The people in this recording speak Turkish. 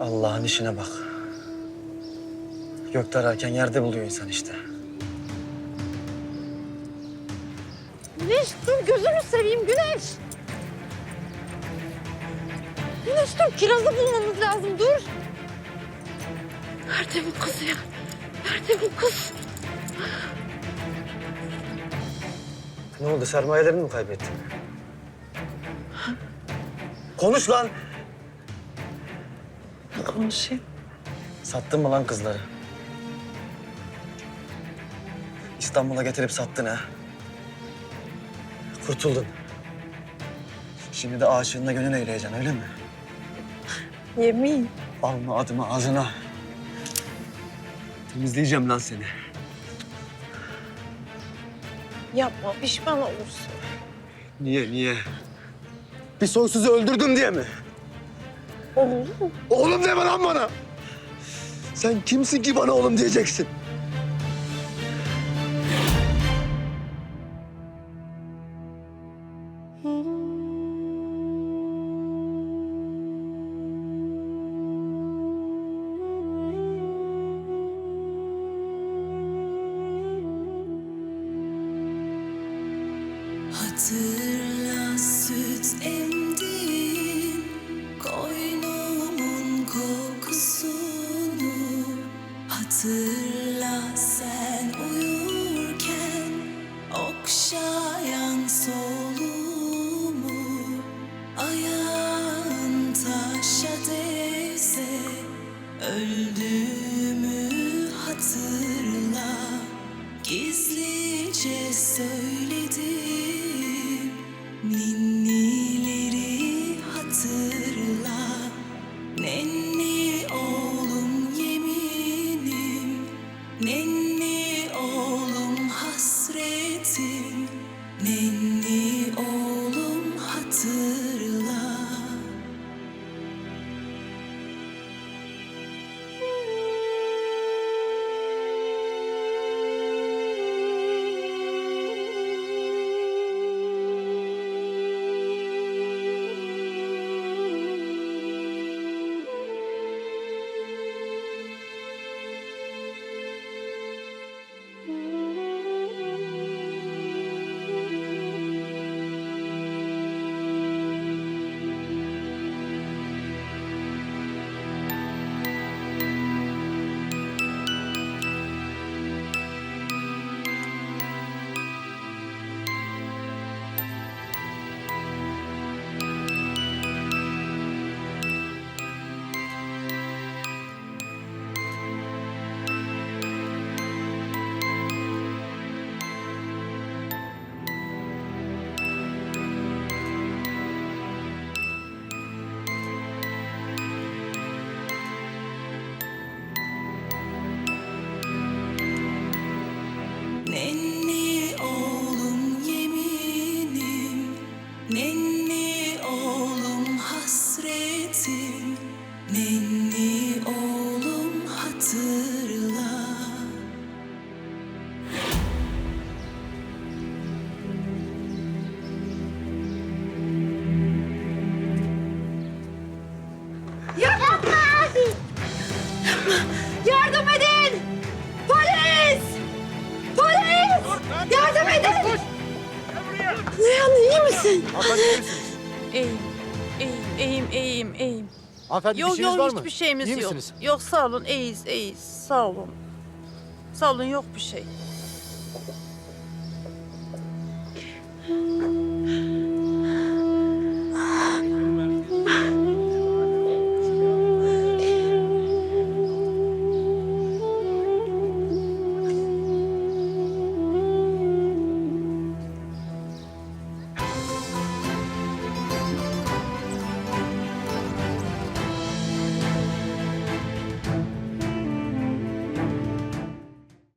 Allah'ın işine bak. Gökte ararken yerde buluyor insan işte. Güneş dur gözünü seveyim Güneş. Güneş dur kirazı bulmamız lazım dur. Nerede bu kız ya? Nerede bu kız? Ne oldu sermayelerini mi kaybettin? Konuş lan. Konuşayım. Sattın mı lan kızları? İstanbul'a getirip sattın ha. Kurtuldun. Şimdi de aşığınla gönül eğleyeceksin öyle mi? Yemin. Alma adımı ağzına. Temizleyeceğim lan seni. Yapma pişman olursun. Niye, niye? Bir soysuzu öldürdün diye mi? Oğlum. Deme lan bana. Sen kimsin ki bana oğlum diyeceksin? 您 Nenni oğlum hatırla Yardım edin! Polis! Polis! Yardım edin! Nihan iyi misin? İyiyim, iyiyim, iyiyim, iyiyim, iyiyim. Hanımefendi Yok bir şeyiniz var yok mı? hiçbir şeyimiz İyi yok. misiniz? Yok sağ olun, iyiyiz, iyiyiz. Sağ olun. Sağ olun yok bir şey.